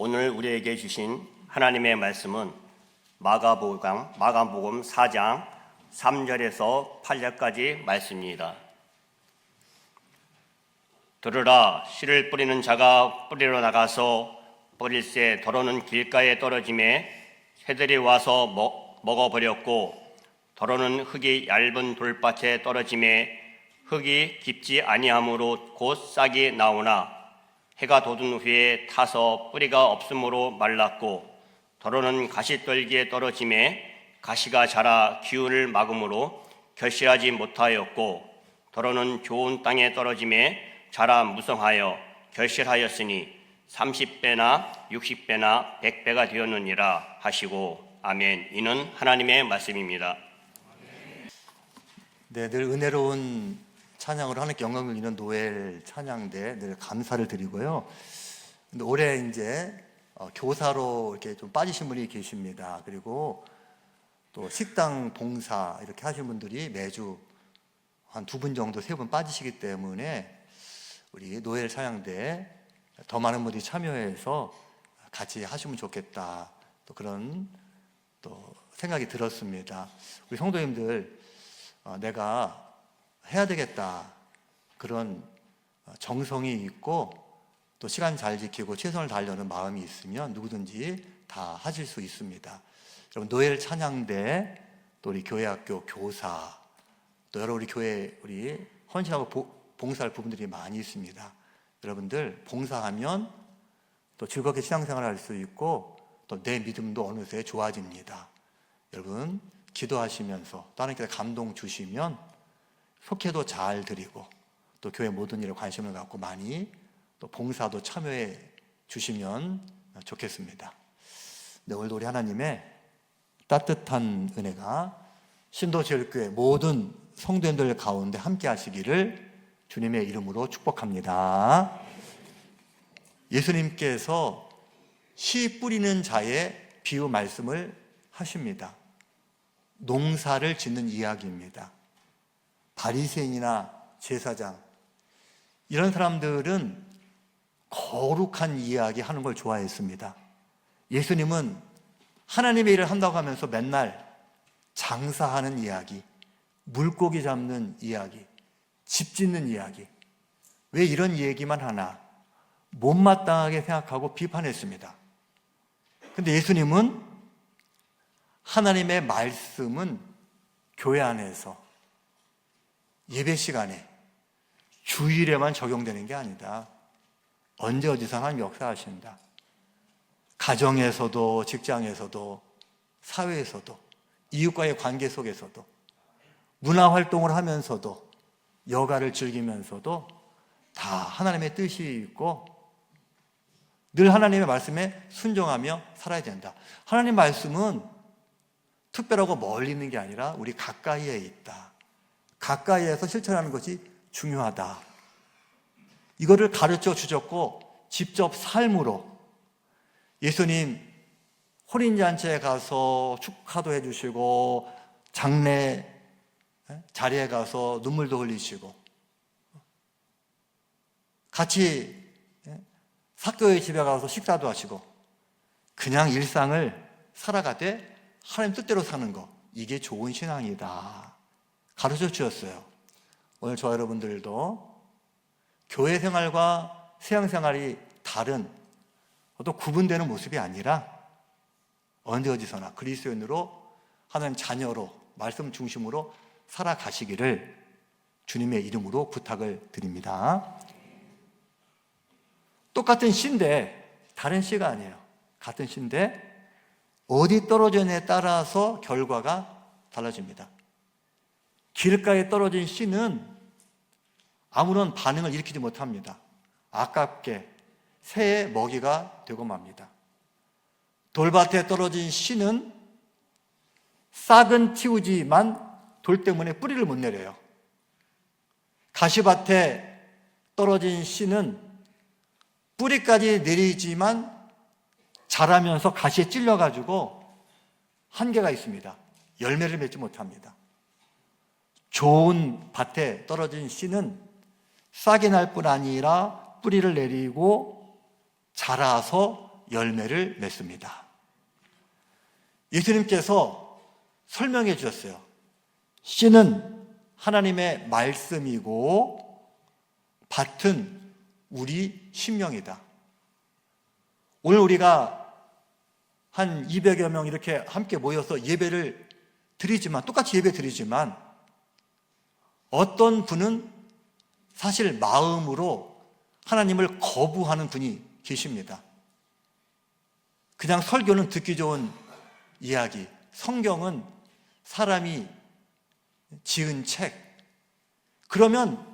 오늘 우리에게 주신 하나님의 말씀은 마가복음 마가복음 4장 3절에서 8절까지 말씀입니다. 들으라 씨를 뿌리는 자가 뿌리러 나가서 뿌릴새 더러는 길가에 떨어짐에 새들이 와서 먹, 먹어버렸고 더러는 흙이 얇은 돌밭에 떨어짐에 흙이 깊지 아니하므로 곧 싹이 나오나 해가 돋은 후에 타서 뿌리가 없으므로 말랐고 더러는 가시떨기에 떨어짐에 가시가 자라 기운을 막음으로 결실하지 못하였고 더러는 좋은 땅에 떨어짐에 자라 무성하여 결실하였으니 30배나 60배나 100배가 되었느니라 하시고 아멘 이는 하나님의 말씀입니다. 네, 늘 은혜로운 찬양으로 하나님께 영광을 드리는 노엘 찬양대 늘 감사를 드리고요. 근데 올해 이제 어, 교사로 이렇게 좀 빠지신 분이 계십니다. 그리고 또 식당 봉사 이렇게 하시는 분들이 매주 한 두 분 정도 세 분 빠지시기 때문에 우리 노엘 찬양대 더 많은 분들이 참여해서 같이 하시면 좋겠다. 또 그런 또 생각이 들었습니다. 우리 성도님들 어, 내가 해야 되겠다 그런 어, 정성이 있고 또 시간 잘 지키고 최선을 다하려는 마음이 있으면 누구든지 다 하실 수 있습니다. 여러분 노엘 찬양대 또 우리 교회학교 교사 또 여러 우리 교회 우리 헌신하고 보- 봉사할 부분들이 많이 있습니다. 여러분들 봉사하면 또 즐겁게 신앙생활을 할 수 있고 또 내 믿음도 어느새 좋아집니다. 여러분 기도하시면서 또 하나님께서 감동 주시면 속회도 잘 드리고 또 교회 모든 일에 관심을 갖고 많이 또 봉사도 참여해 주시면 좋겠습니다. 네, 오늘도 우리 하나님의 따뜻한 은혜가 신도제일교회 모든 성도님들 가운데 함께 하시기를 주님의 이름으로 축복합니다. 예수님께서 씨 뿌리는 자의 비유 말씀을 하십니다. 농사를 짓는 이야기입니다. 바리새인이나 제사장 이런 사람들은 거룩한 이야기 하는 걸 좋아했습니다. 예수님은 하나님의 일을 한다고 하면서 맨날 장사하는 이야기, 물고기 잡는 이야기, 집 짓는 이야기. 왜 이런 얘기만 하나? 못마땅하게 생각하고 비판했습니다. 근데 예수님은 하나님의 말씀은 교회 안에서 예배 시간에 주일에만 적용되는 게 아니다. 언제 어디서 하나님 역사하신다. 가정에서도 직장에서도 사회에서도 이웃과의 관계 속에서도 문화 활동을 하면서도 여가를 즐기면서도 다 하나님의 뜻이 있고 늘 하나님의 말씀에 순종하며 살아야 된다. 하나님 말씀은 특별하고 멀리 있는 게 아니라 우리 가까이에 있다. 가까이에서 실천하는 것이 중요하다. 이거를 가르쳐 주셨고 직접 삶으로 예수님 혼인잔치에 가서 축하도 해주시고 장례 자리에 가서 눈물도 흘리시고 같이 사교의 집에 가서 식사도 하시고 그냥 일상을 살아가되 하나님 뜻대로 사는 거 이게 좋은 신앙이다 가르쳐 주셨어요. 오늘 저 여러분들도 교회 생활과 세상 생활이 다른 어떤 구분되는 모습이 아니라 언제 어디서나 그리스도인으로 하나님 자녀로 말씀 중심으로 살아가시기를 주님의 이름으로 부탁을 드립니다. 똑같은 시인데 다른 시가 아니에요. 같은 시인데 어디 떨어졌냐에 따라서 결과가 달라집니다. 길가에 떨어진 씨는 아무런 반응을 일으키지 못합니다. 아깝게 새의 먹이가 되고 맙니다. 돌밭에 떨어진 씨는 싹은 틔우지만 돌 때문에 뿌리를 못 내려요. 가시밭에 떨어진 씨는 뿌리까지 내리지만 자라면서 가시에 찔려가지고 한계가 있습니다. 열매를 맺지 못합니다. 좋은 밭에 떨어진 씨는 싹이 날 뿐 아니라 뿌리를 내리고 자라서 열매를 맺습니다. 예수님께서 설명해 주셨어요. 씨는 하나님의 말씀이고 밭은 우리 심령이다. 오늘 우리가 한 200여 명 이렇게 함께 모여서 예배를 드리지만 똑같이 예배 드리지만 어떤 분은 사실 마음으로 하나님을 거부하는 분이 계십니다. 그냥 설교는 듣기 좋은 이야기, 성경은 사람이 지은 책. 그러면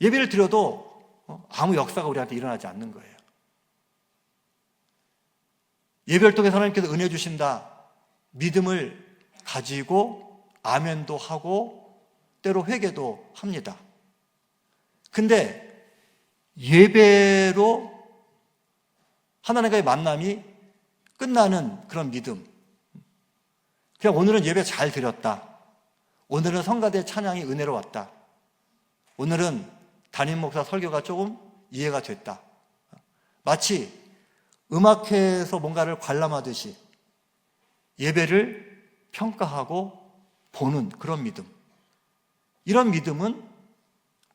예배를 드려도 어, 아무 역사가 우리한테 일어나지 않는 거예요. 예배를 통해서 하나님께서 은혜 주신다. 믿음을 가지고 아멘도 하고 때로 회개도 합니다. 근데 예배로 하나님과의 만남이 끝나는 그런 믿음. 그냥 오늘은 예배 잘 드렸다. 오늘은 성가대 찬양이 은혜로웠다. 오늘은 담임 목사 설교가 조금 이해가 됐다. 마치 음악회에서 뭔가를 관람하듯이 예배를 평가하고 보는 그런 믿음. 이런 믿음은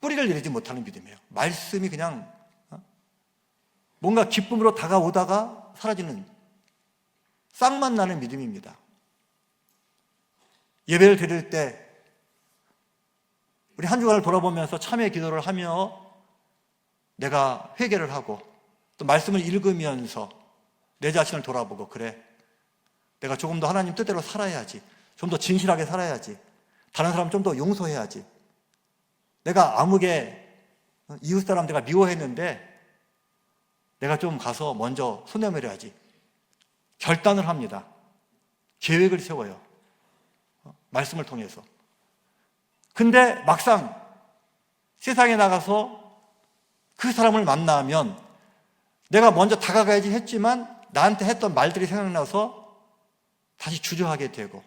뿌리를 내리지 못하는 믿음이에요. 말씀이 그냥 어? 뭔가 기쁨으로 다가오다가 사라지는 쌍만 나는 믿음입니다. 예배를 드릴 때 우리 한 주간을 돌아보면서 참회 기도를 하며 내가 회개를 하고 또 말씀을 읽으면서 내 자신을 돌아보고 그래 내가 조금 더 하나님 뜻대로 살아야지 좀 더 진실하게 살아야지 다른 사람 좀 더 용서해야지. 내가 아무게 이웃 사람 내가 미워했는데 내가 좀 가서 먼저 손해내려야지. 결단을 합니다. 계획을 세워요. 어, 말씀을 통해서. 근데 막상 세상에 나가서 그 사람을 만나면 내가 먼저 다가가야지 했지만 나한테 했던 말들이 생각나서 다시 주저하게 되고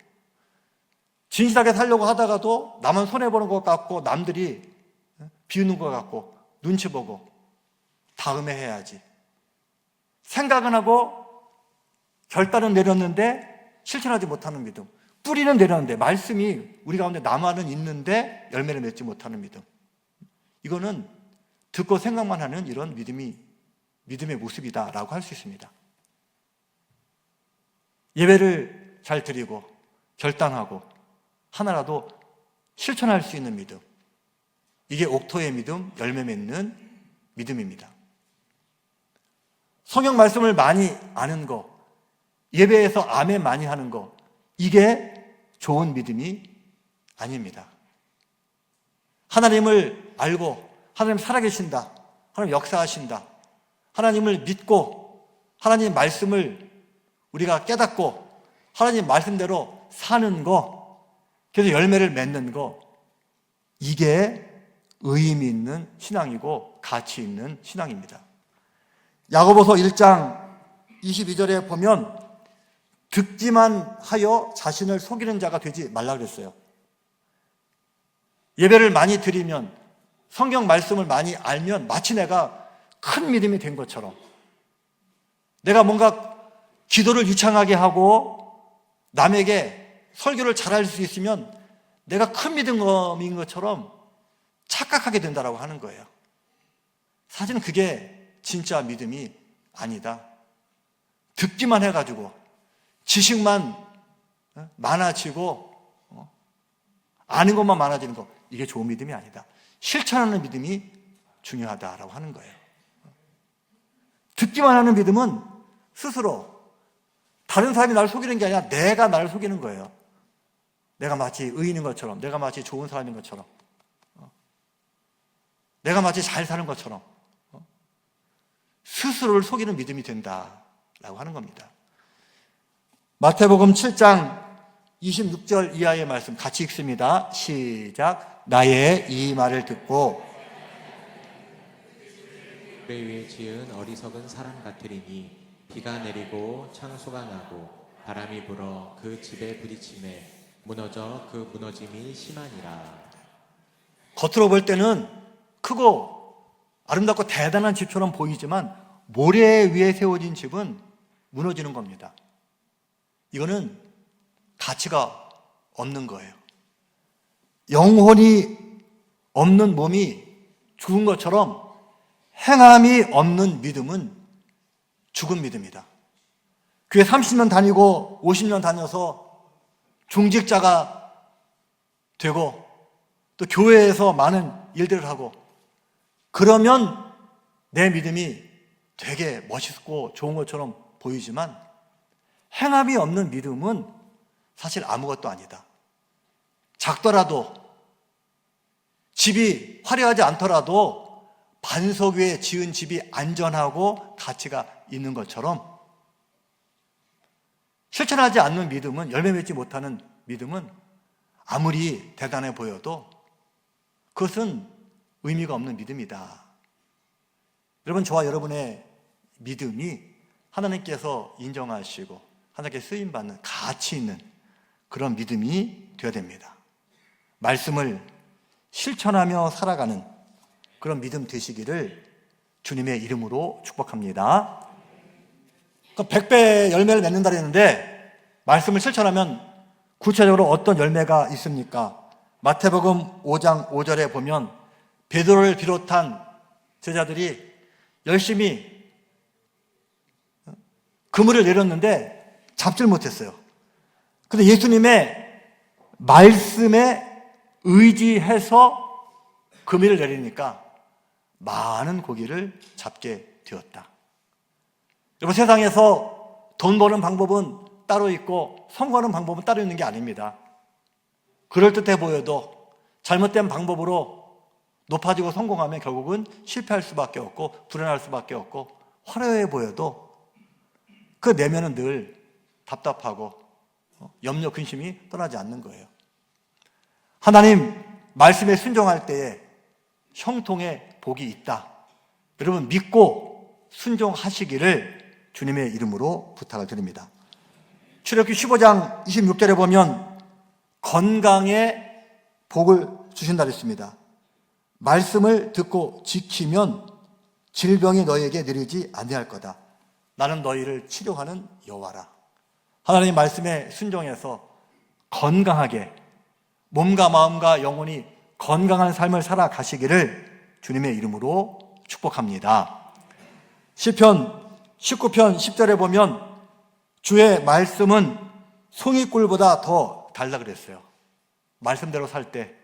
진실하게 살려고 하다가도 나만 손해보는 것 같고 남들이 비우는 것 같고 눈치 보고 다음에 해야지. 생각은 하고 결단은 내렸는데 실천하지 못하는 믿음. 뿌리는 내렸는데 말씀이 우리 가운데 남아는 있는데 열매를 맺지 못하는 믿음. 이거는 듣고 생각만 하는 이런 믿음이 믿음의 모습이다라고 할 수 있습니다. 예배를 잘 드리고 결단하고 하나라도 실천할 수 있는 믿음. 이게 옥토의 믿음, 열매 맺는 믿음입니다. 성경 말씀을 많이 아는 거, 예배에서 아멘 많이 하는 거, 이게 좋은 믿음이 아닙니다. 하나님을 알고, 하나님 살아계신다. 하나님 역사하신다. 하나님을 믿고, 하나님 말씀을 우리가 깨닫고, 하나님 말씀대로 사는 거, 그래서 열매를 맺는 거, 이게 의미 있는 신앙이고 가치 있는 신앙입니다. 야고보서 1장 22절에 보면 듣기만 하여 자신을 속이는 자가 되지 말라 그랬어요. 예배를 많이 드리면 성경 말씀을 많이 알면 마치 내가 큰 믿음이 된 것처럼 내가 뭔가 기도를 유창하게 하고 남에게 설교를 잘할 수 있으면 내가 큰 믿음인 것처럼 착각하게 된다라고 하는 거예요. 사실은 그게 진짜 믿음이 아니다. 듣기만 해가지고 지식만 어, 많아지고 어, 아는 것만 많아지는 거 이게 좋은 믿음이 아니다. 실천하는 믿음이 중요하다라고 하는 거예요. 듣기만 하는 믿음은 스스로 다른 사람이 나를 속이는 게 아니라 내가 나를 속이는 거예요. 내가 마치 의인인 것처럼, 내가 마치 좋은 사람인 것처럼, 어. 내가 마치 잘 사는 것처럼 어. 스스로를 속이는 믿음이 된다라고 하는 겁니다. 마태복음 7장 26절 이하의 말씀 같이 읽습니다. 시작. 나의 이 말을 듣고 배 위에 지은 어리석은 사람 같으리니 비가 내리고 창수가 나고 바람이 불어 그 집에 부딪힘에 무너져 그 무너짐이 심하니라 겉으로 볼 때는 크고 아름답고 대단한 집처럼 보이지만 모래 위에 세워진 집은 무너지는 겁니다. 이거는 가치가 없는 거예요. 영혼이 없는 몸이 죽은 것처럼 행함이 없는 믿음은 죽은 믿음이다. 교회 30년 다니고 50년 다녀서 중직자가 되고 또 교회에서 많은 일들을 하고 그러면 내 믿음이 되게 멋있고 좋은 것처럼 보이지만 행함이 없는 믿음은 사실 아무것도 아니다. 작더라도 집이 화려하지 않더라도 반석 위에 지은 집이 안전하고 가치가 있는 것처럼 실천하지 않는 믿음은 열매 맺지 못하는 믿음은 아무리 대단해 보여도 그것은 의미가 없는 믿음이다. 여러분 저와 여러분의 믿음이 하나님께서 인정하시고 하나님께 쓰임 받는 가치 있는 그런 믿음이 되어야 됩니다. 말씀을 실천하며 살아가는 그런 믿음 되시기를 주님의 이름으로 축복합니다. 그 100배 열매를 맺는다 그랬는데 말씀을 실천하면 구체적으로 어떤 열매가 있습니까? 마태복음 5장 5절에 보면 베드로를 비롯한 제자들이 열심히 그물을 내렸는데 잡질 못했어요. 근데 예수님의 말씀에 의지해서 그물을 내리니까 많은 고기를 잡게 되었다. 여러분 세상에서 돈 버는 방법은 따로 있고 성공하는 방법은 따로 있는 게 아닙니다. 그럴듯해 보여도 잘못된 방법으로 높아지고 성공하면 결국은 실패할 수밖에 없고 불안할 수밖에 없고 화려해 보여도 그 내면은 늘 답답하고 어, 염려 근심이 떠나지 않는 거예요. 하나님 말씀에 순종할 때에 형통의 복이 있다. 여러분 믿고 순종하시기를 주님의 이름으로 부탁을 드립니다. 출애굽기 15장 26절에 보면 건강에 복을 주신다 그랬습니다. 말씀을 듣고 지키면 질병이 너희에게 내리지 아니할 거다. 나는 너희를 치료하는 여호와라. 하나님 말씀에 순종해서 건강하게 몸과 마음과 영혼이 건강한 삶을 살아가시기를 주님의 이름으로 축복합니다. 시편 19편 10절에 보면 주의 말씀은 송이꿀보다 더 달라 그랬어요. 말씀대로 살 때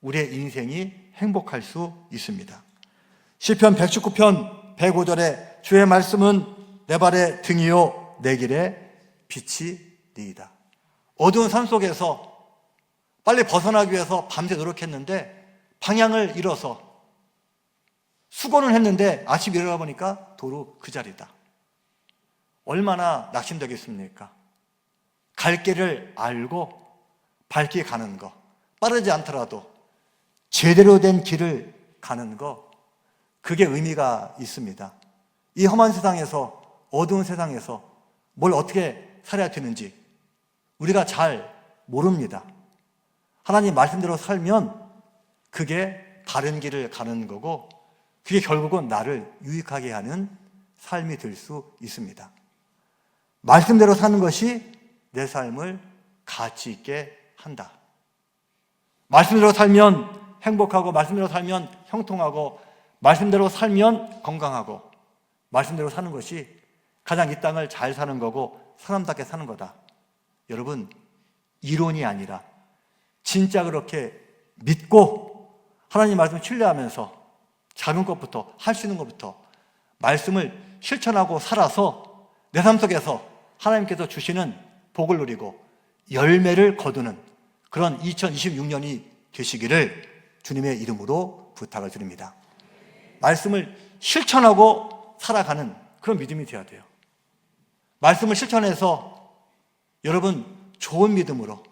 우리의 인생이 행복할 수 있습니다. 시편 119편 105절에 주의 말씀은 내 발의 등이요 내 길의 빛이 니이다. 어두운 산 속에서 빨리 벗어나기 위해서 밤새 노력했는데 방향을 잃어서 수고는 했는데 아침 일어나 보니까 도로 그 자리다. 얼마나 낙심되겠습니까? 갈 길을 알고 밝게 가는 거. 빠르지 않더라도 제대로 된 길을 가는 거. 그게 의미가 있습니다. 이 험한 세상에서, 어두운 세상에서 뭘 어떻게 살아야 되는지 우리가 잘 모릅니다. 하나님 말씀대로 살면 그게 바른 길을 가는 거고 그게 결국은 나를 유익하게 하는 삶이 될 수 있습니다. 말씀대로 사는 것이 내 삶을 가치 있게 한다. 말씀대로 살면 행복하고, 말씀대로 살면 형통하고, 말씀대로 살면 건강하고, 말씀대로 사는 것이 가장 이 땅을 잘 사는 거고, 사람답게 사는 거다. 여러분, 이론이 아니라 진짜 그렇게 믿고 하나님 말씀을 신뢰하면서 작은 것부터 할 수 있는 것부터 말씀을 실천하고 살아서 내 삶 속에서 하나님께서 주시는 복을 누리고 열매를 거두는 그런 2026년이 되시기를 주님의 이름으로 부탁을 드립니다. 말씀을 실천하고 살아가는 그런 믿음이 되어야 돼요. 말씀을 실천해서 여러분 좋은 믿음으로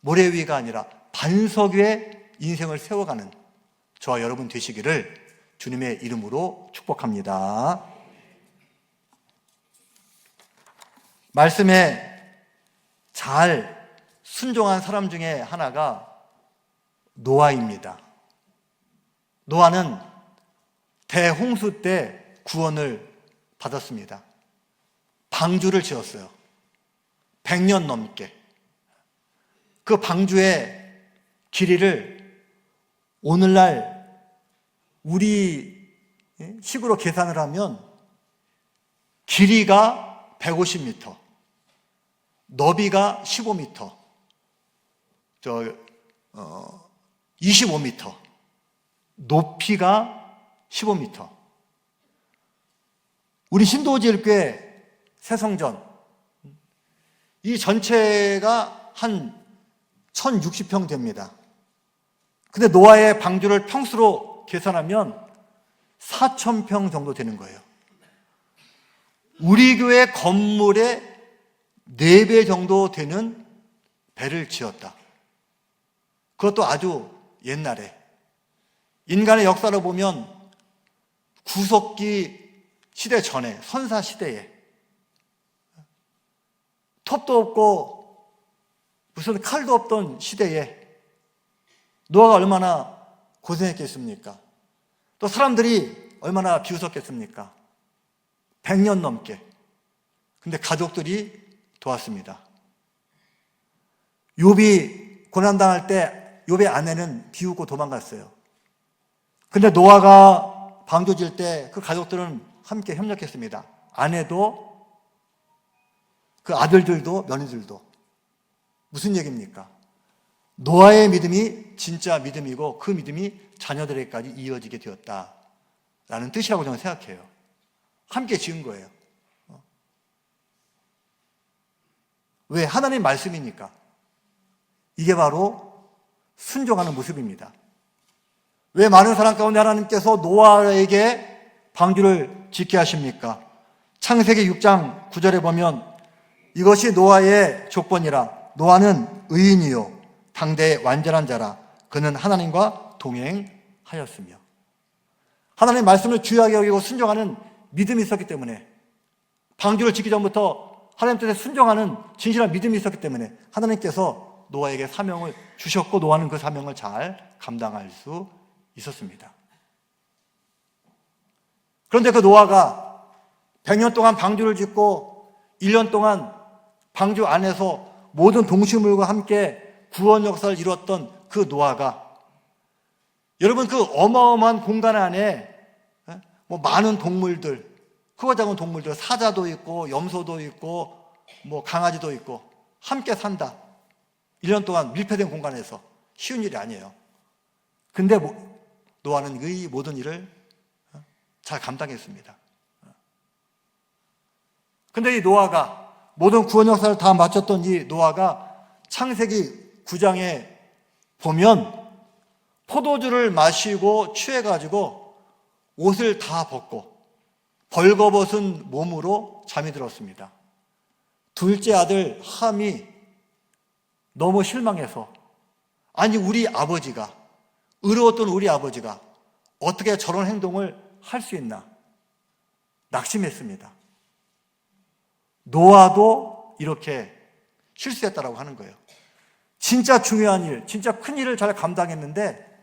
모래 위가 아니라 반석 위에 인생을 세워가는 저와 여러분 되시기를 주님의 이름으로 축복합니다. 말씀에 잘 순종한 사람 중에 하나가 노아입니다. 노아는 대홍수 때 구원을 받았습니다. 방주를 지었어요. 100년 넘게. 그 방주의 길이를 오늘날 우리 식으로 계산을 하면 길이가 150m, 너비가 15m, 저, 어, 25m, 높이가 15m. 우리 신도지일교회 새성전, 이 전체가 한 1060평 됩니다. 근데 노아의 방주를 평수로 계산하면 4,000평 정도 되는 거예요. 우리 교회 건물의 4배 정도 되는 배를 지었다. 그것도 아주 옛날에. 인간의 역사를 보면 구석기 시대 전에, 선사 시대에 톱도 없고 무슨 칼도 없던 시대에 노아가 얼마나 고생했겠습니까? 또 사람들이 얼마나 비웃었겠습니까? 100년 넘게. 근데 가족들이 도왔습니다. 욥이 고난 당할 때 욥의 아내는 비웃고 도망갔어요. 근데 노아가 방조 질 때 그 가족들은 함께 협력했습니다. 아내도 그 아들들도 며느들도 무슨 얘기입니까? 노아의 믿음이 진짜 믿음이고 그 믿음이 자녀들에게까지 이어지게 되었다라는 뜻이라고 저는 생각해요. 함께 지은 거예요. 어? 왜? 하나님 말씀이니까. 이게 바로 순종하는 모습입니다. 왜 많은 사람 가운데 하나님께서 노아에게 방주를 짓게 하십니까? 창세기 6장 9절에 보면 이것이 노아의 조건이라 노아는 의인이요 당대의 완전한 자라 그는 하나님과 동행하였으며 하나님 말씀을 주의하게 여기고 순종하는 믿음이 있었기 때문에 방주를 짓기 전부터 하나님 뜻에 순종하는 진실한 믿음이 있었기 때문에 하나님께서 노아에게 사명을 주셨고 노아는 그 사명을 잘 감당할 수 있었습니다. 그런데 그 노아가 100년 동안 방주를 짓고 1년 동안 방주 안에서 모든 동식물과 함께 구원 역사를 이뤘던 그 노아가 여러분 그 어마어마한 공간 안에 예? 뭐 많은 동물들 크고 작은 동물들 사자도 있고 염소도 있고 뭐 강아지도 있고 함께 산다. 1년 동안 밀폐된 공간에서 쉬운 일이 아니에요. 근데 뭐, 노아는 이 모든 일을 어? 잘 감당했습니다. 근데 이 노아가 모든 구원 역사를 다 마쳤던 이 노아가 창세기 9장에 보면 포도주를 마시고 취해가지고 옷을 다 벗고 벌거벗은 몸으로 잠이 들었습니다. 둘째 아들 함이 너무 실망해서 아니 우리 아버지가 의로웠던 우리 아버지가 어떻게 저런 행동을 할 수 있나 낙심했습니다. 노아도 이렇게 실수했다라고 하는 거예요. 진짜 중요한 일, 진짜 큰 일을 잘 감당했는데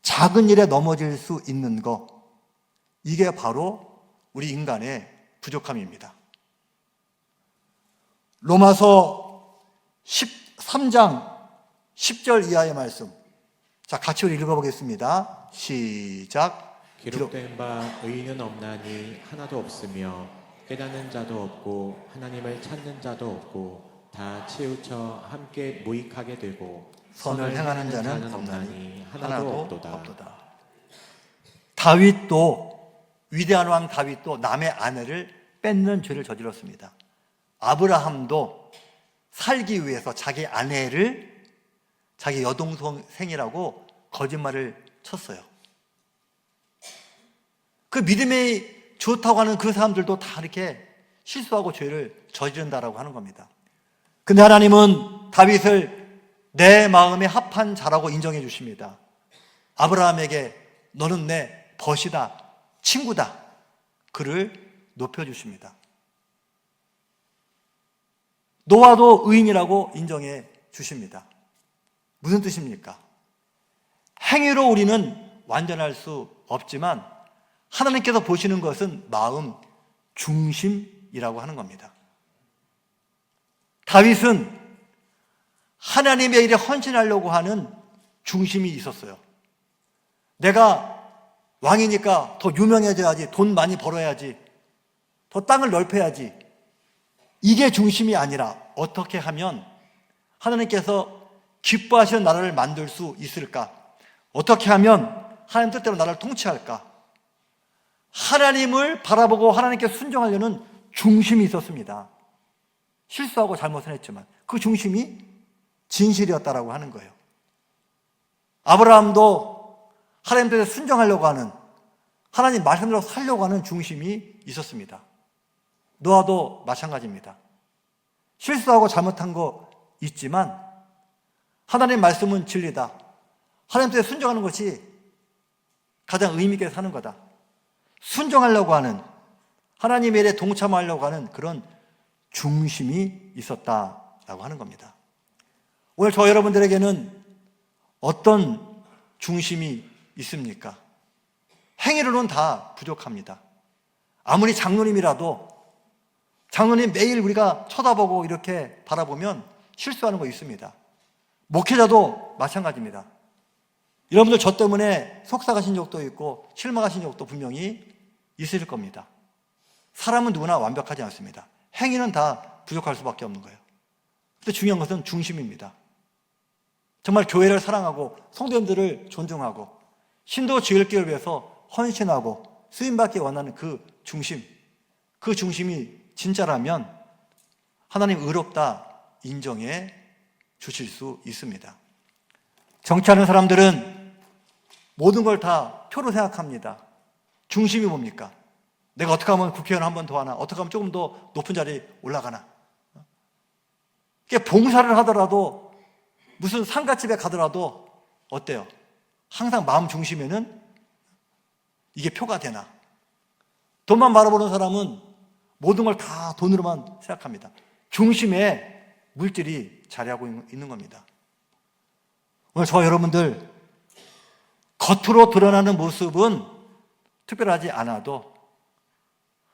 작은 일에 넘어질 수 있는 거 이게 바로 우리 인간의 부족함입니다. 로마서 13장 10절 이하의 말씀. 자, 같이 우리 읽어보겠습니다. 시작. 기록된 바 의인은 없나니 하나도 없으며 깨닫는 자도 없고 하나님을 찾는 자도 없고 다 치우쳐 함께 무익하게 되고 선을 행하는 자는 없나니 하나도 없도다. 없도다. 다윗도 위대한 왕 다윗도 남의 아내를 뺏는 죄를 저질렀습니다. 아브라함도 살기 위해서 자기 아내를 자기 여동생이라고 거짓말을 쳤어요. 그 믿음이 좋다고 하는 그 사람들도 다 이렇게 실수하고 죄를 저지른다라고 하는 겁니다. 근데 하나님은 다윗을 내 마음에 합한 자라고 인정해 주십니다. 아브라함에게 너는 내 벗이다, 친구다. 그를 높여 주십니다. 노아도 의인이라고 인정해 주십니다. 무슨 뜻입니까? 행위로 우리는 완전할 수 없지만 하나님께서 보시는 것은 마음, 중심이라고 하는 겁니다. 다윗은 하나님의 일에 헌신하려고 하는 중심이 있었어요. 내가 왕이니까 더 유명해져야지, 돈 많이 벌어야지, 더 땅을 넓혀야지. 이게 중심이 아니라 어떻게 하면 하나님께서 기뻐하시는 나라를 만들 수 있을까? 어떻게 하면 하나님 뜻대로 나라를 통치할까? 하나님을 바라보고 하나님께 순종하려는 중심이 있었습니다. 실수하고 잘못은 했지만 그 중심이 진실이었다라고 하는 거예요. 아브라함도 하나님 뜻에 순종하려고 하는 하나님 말씀대로 살려고 하는 중심이 있었습니다. 노아도 마찬가지입니다. 실수하고 잘못한 거 있지만 하나님 말씀은 진리다. 하나님 뜻에 순종하는 것이 가장 의미 있게 사는 거다. 순종하려고 하는 하나님의 일에 동참하려고 하는 그런 중심이 있었다라고 하는 겁니다. 오늘 저 여러분들에게는 어떤 중심이 있습니까? 행위로는 다 부족합니다. 아무리 장로님이라도 장로님 매일 우리가 쳐다보고 이렇게 바라보면 실수하는 거 있습니다. 목회자도 마찬가지입니다. 여러분들 저 때문에 속삭하신 적도 있고 실망하신 적도 분명히 있으실 겁니다. 사람은 누구나 완벽하지 않습니다. 행위는 다 부족할 수밖에 없는 거예요. 근데 중요한 것은 중심입니다. 정말 교회를 사랑하고 성도님들을 존중하고 신도 지을기를 위해서 헌신하고 쓰임받기 원하는 그 중심, 그 중심이 진짜라면 하나님 의롭다 인정해 주실 수 있습니다. 정치하는 사람들은 모든 걸 다 표로 생각합니다. 중심이 뭡니까? 내가 어떻게 하면 국회의원 한 번 더 하나? 어떻게 하면 조금 더 높은 자리에 올라가나? 봉사를 하더라도 무슨 상가집에 가더라도 어때요? 항상 마음 중심에는 이게 표가 되나? 돈만 바라보는 사람은 모든 걸 다 돈으로만 생각합니다. 중심에 물질이 자리하고 있는 겁니다. 오늘 저 여러분들 겉으로 드러나는 모습은 특별하지 않아도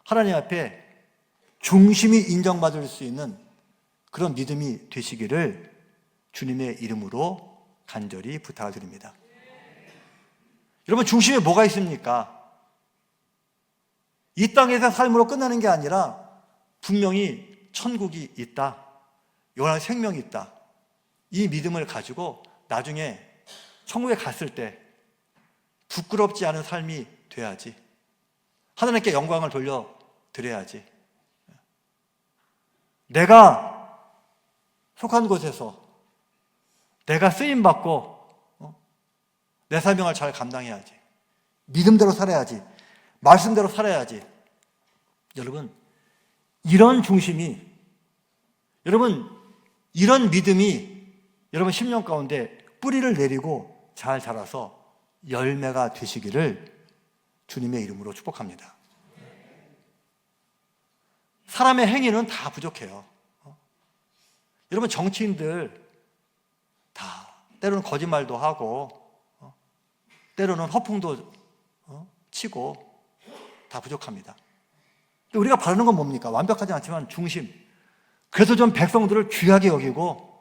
하나님 앞에 중심이 인정받을 수 있는 그런 믿음이 되시기를 주님의 이름으로 간절히 부탁을 드립니다. 여러분, 중심에 뭐가 있습니까? 이 땅에서 삶으로 끝나는 게 아니라 분명히 천국이 있다. 영원한 생명이 있다. 이 믿음을 가지고 나중에 천국에 갔을 때 부끄럽지 않은 삶이 돼야지. 하나님께 영광을 돌려 드려야지. 내가 속한 곳에서 내가 쓰임 받고 어? 내 사명을 잘 감당해야지. 믿음대로 살아야지. 말씀대로 살아야지. 여러분, 이런 중심이 여러분 이런 믿음이 여러분 10년 가운데 뿌리를 내리고 잘 자라서 열매가 되시기를 주님의 이름으로 축복합니다. 사람의 행위는 다 부족해요. 어? 여러분 정치인들 다 때로는 거짓말도 하고 어? 때로는 허풍도 어? 치고 다 부족합니다. 우리가 바라는 건 뭡니까? 완벽하지 않지만 중심. 그래서 좀 백성들을 귀하게 여기고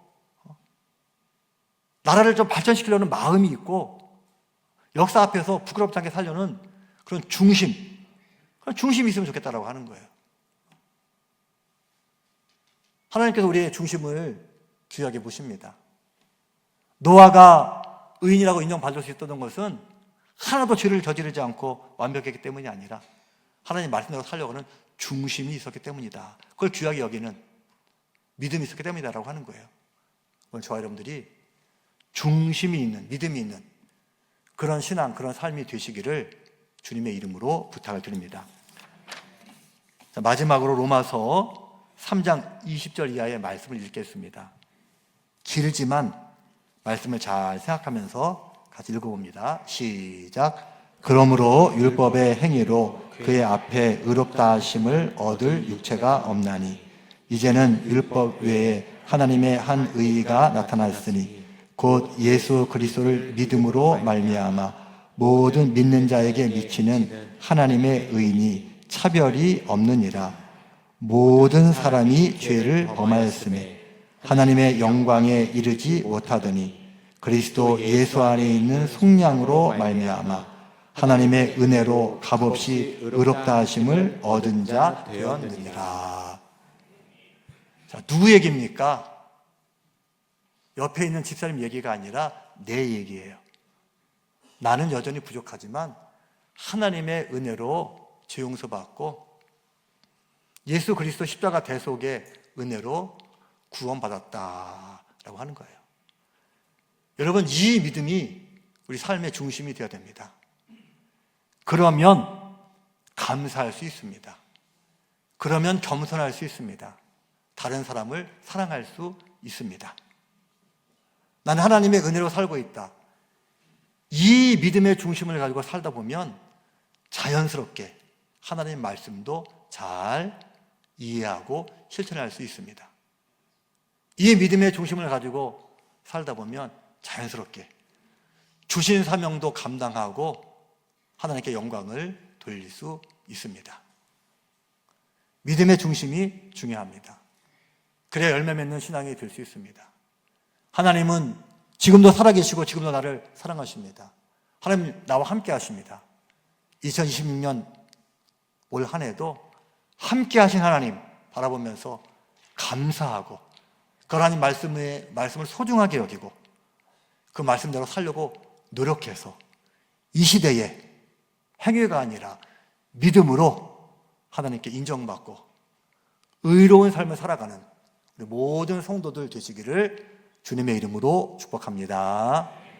나라를 좀 발전시키려는 마음이 있고 역사 앞에서 부끄럽지 않게 살려는 그런 중심. 그런 중심이 있으면 좋겠다라고 하는 거예요. 하나님께서 우리의 중심을 귀하게 보십니다. 노아가 의인이라고 인정받을 수 있었던 것은 하나도 죄를 저지르지 않고 완벽했기 때문이 아니라 하나님 말씀대로 살려고는 중심이 있었기 때문이다. 그걸 귀하게 여기는 믿음이 있었기 때문이다라고 하는 거예요. 오늘 저와 여러분들이 중심이 있는, 믿음이 있는 그런 신앙, 그런 삶이 되시기를 주님의 이름으로 부탁을 드립니다. 자, 마지막으로 로마서 3장 20절 이하의 말씀을 읽겠습니다. 길지만 말씀을 잘 생각하면서 같이 읽어봅니다. 시작. 그러므로 율법의 행위로 그의 앞에 의롭다 하심을 얻을 육체가 없나니 이제는 율법 외에 하나님의 한 의가 나타났으니 곧 예수 그리스도를 믿음으로 말미암아 모든 믿는 자에게 미치는 하나님의 의인이 차별이 없느니라. 모든 사람이 죄를 범하였음에 하나님의 영광에 이르지 못하더니 그리스도 예수 안에 있는 속량으로 말미암아 하나님의 은혜로 값없이 의롭다 하심을 얻은 자 되었느니라. 자, 누구 얘기입니까? 옆에 있는 집사님 얘기가 아니라 내 얘기예요. 나는 여전히 부족하지만 하나님의 은혜로 죄 용서받고 예수 그리스도 십자가 대속의 은혜로 구원받았다라고 하는 거예요. 여러분, 이 믿음이 우리 삶의 중심이 되어야 됩니다. 그러면 감사할 수 있습니다. 그러면 겸손할 수 있습니다. 다른 사람을 사랑할 수 있습니다. 나는 하나님의 은혜로 살고 있다. 이 믿음의 중심을 가지고 살다 보면 자연스럽게 하나님 말씀도 잘 이해하고 실천할 수 있습니다. 이 믿음의 중심을 가지고 살다 보면 자연스럽게 주신 사명도 감당하고 하나님께 영광을 돌릴 수 있습니다. 믿음의 중심이 중요합니다. 그래야 열매 맺는 신앙이 될 수 있습니다. 하나님은 지금도 살아계시고 지금도 나를 사랑하십니다. 하나님 나와 함께 하십니다. 2026년 올 한 해도 함께 하신 하나님 바라보면서 감사하고 그 하나님 말씀의 말씀을 소중하게 여기고 그 말씀대로 살려고 노력해서 이 시대에 행위가 아니라 믿음으로 하나님께 인정받고 의로운 삶을 살아가는 우리 모든 성도들 되시기를 주님의 이름으로 축복합니다.